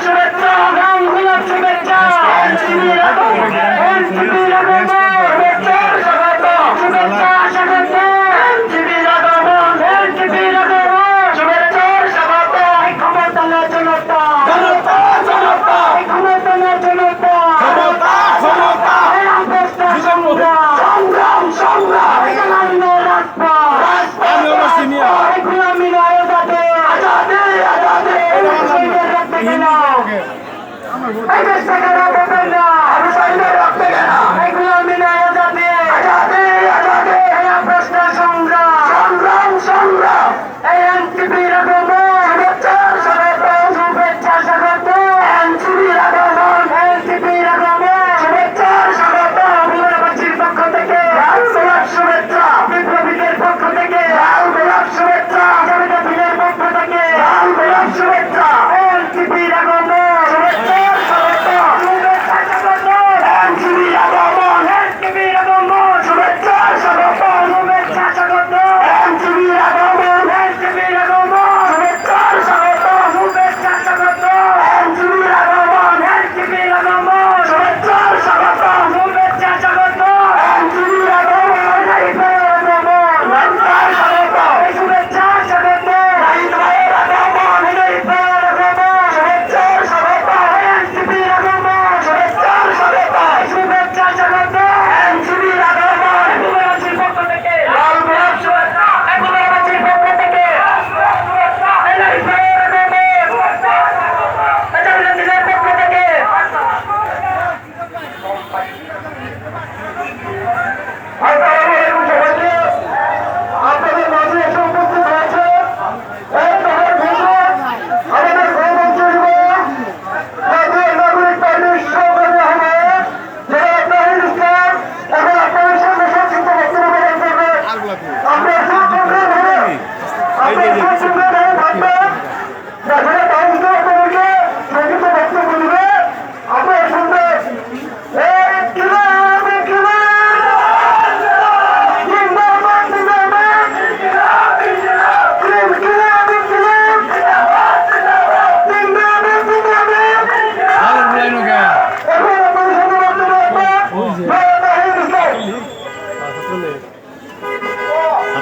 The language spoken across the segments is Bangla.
শুভেচ্ছা শুভেচ্ছা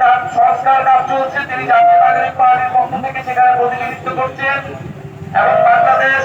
তার সংস্কার কাজ চলছে তিনি জাতীয় নাগরিক পার্টির পক্ষ থেকে সেখানে প্রতিনিধিত্ব করছেন এবং বাংলাদেশ